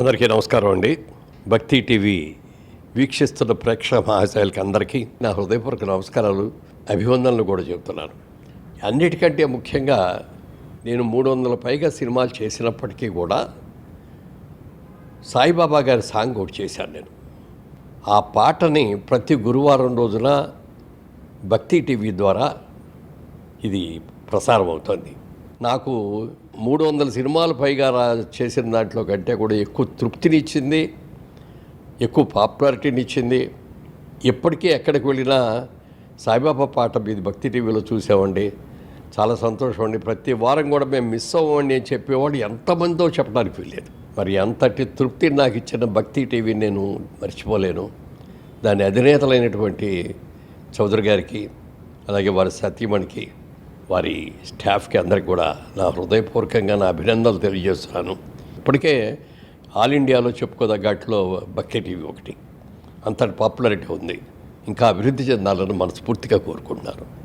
అందరికీ నమస్కారం అండి. భక్తి టీవీ వీక్షిస్తున్న ప్రేక్షక మహాశయాలకి అందరికీ నా హృదయపూర్వక నమస్కారాలు అభివందనలు కూడా చెబుతున్నాను. అన్నిటికంటే ముఖ్యంగా నేను మూడు వందల పైగా సినిమాలు చేసినప్పటికీ కూడా సాయిబాబా గారి సాంగ్ ఒకటి చేశాను నేను. ఆ పాటని ప్రతి గురువారం రోజున భక్తి టీవీ ద్వారా ఇది ప్రసారం అవుతుంది నాకు మూడు వందల సినిమాలు పైగా రా చేసిన దాంట్లో కంటే కూడా ఎక్కువ తృప్తినిచ్చింది ఎక్కువ పాపులారిటీని ఇచ్చింది ఇప్పటికీ ఎక్కడికి వెళ్ళినా సాయిబాబా పాట మీది భక్తి టీవీలో చూసామండి చాలా సంతోషం అండి. ప్రతి వారం కూడా మేము మిస్ అవ్వండి అని చెప్పేవాడు ఎంతమందో చెప్పడానికి వీల్లేదు. మరి అంతటి తృప్తి నాకు ఇచ్చిన భక్తి టీవీ నేను మర్చిపోలేను. దాని అధినేతలైనటువంటి చౌదరి గారికి అలాగే వారి సతీమణికి వారి స్టాఫ్కి అందరికి కూడా నా హృదయపూర్వకంగా నా అభినందనలు తెలియజేస్తున్నాను. ఇప్పటికే ఆల్ ఇండియాలో చెప్పుకోదగ్గట్లో బకెట్ టీవీ ఒకటి. అంతటి పాపులారిటీ ఉంది. ఇంకా అభివృద్ధి చెందాలని మనస్ఫూర్తిగా కోరుకుంటున్నాను.